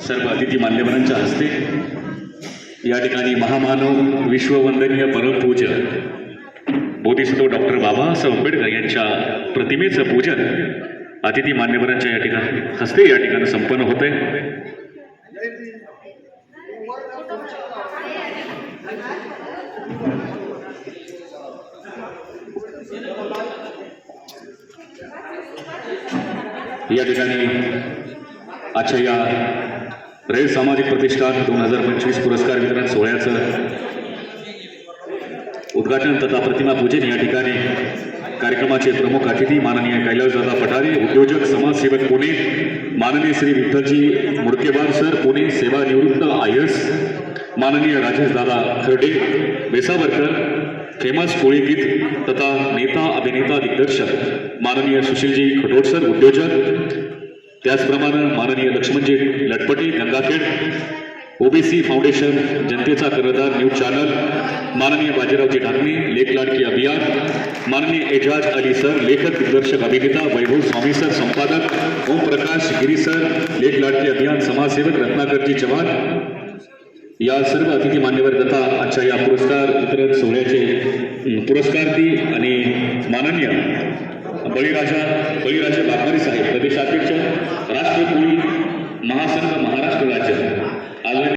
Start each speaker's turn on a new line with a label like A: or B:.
A: सर्व अतिथी मान्यवरांच्या हस्ते या ठिकाणी महामानव विश्ववंदनीय परमपूज्य बोधिसत्व डॉक्टर बाबासाहेब आंबेडकर यांच्या प्रतिमेचं पूजन अतिथी मान्यवरांच्या या ठिकाणी हस्ते या ठिकाणी संपन्न होत आहे या ठिकाणी आजच्या या रयत सामाजिक प्रतिष्ठान दोन हजार पंचवीस पुरस्कार वितरण सोहळ्याचं उद्घाटन तथा प्रतिमा पूजन या ठिकाणी कार्यक्रमाचे प्रमुख अतिथी माननीय कैलासदादा पठारे उद्योजक समाजसेवक पुणे माननीय श्री विठ्ठलजी मुडकेवार सर पुणे सेवानिवृत्त आय एस माननीय राजेशदादा खर्डे बेसावरकर फेमस कोळीगीत तथा नेता अभिनेता दिग्दर्शक माननीय सुशीलजी खटोडसर उद्योजक. त्याचप्रमाणे माननीय लक्ष्मणजी लटपटे गंगाखेड ओबीसी फाउंडेशन जनतेचा कर्णधार न्यूज चॅनल. माननीय बाजीरावजी ढाकणे लेख लाडकी अभियान. माननीय एजाज अली सर लेखक दिग्दर्शक अभिनेता वैभव स्वामी सर संपादक. ओमप्रकाश गिरी सर लेख लाडकी अभियान समाजसेवक रत्नाकरजी चव्हाण. या सर्व अतिथी मान्यवर तथा आजच्या या पुरस्कार वितरण सोहळ्याचे पुरस्कार पुरस्कारती आणि माननीय बळीराजा बळीराजा बागमारी साहेब प्रदेशाध्यक्ष राष्ट्रकुळी महासंघ महाराष्ट्र राज्य आज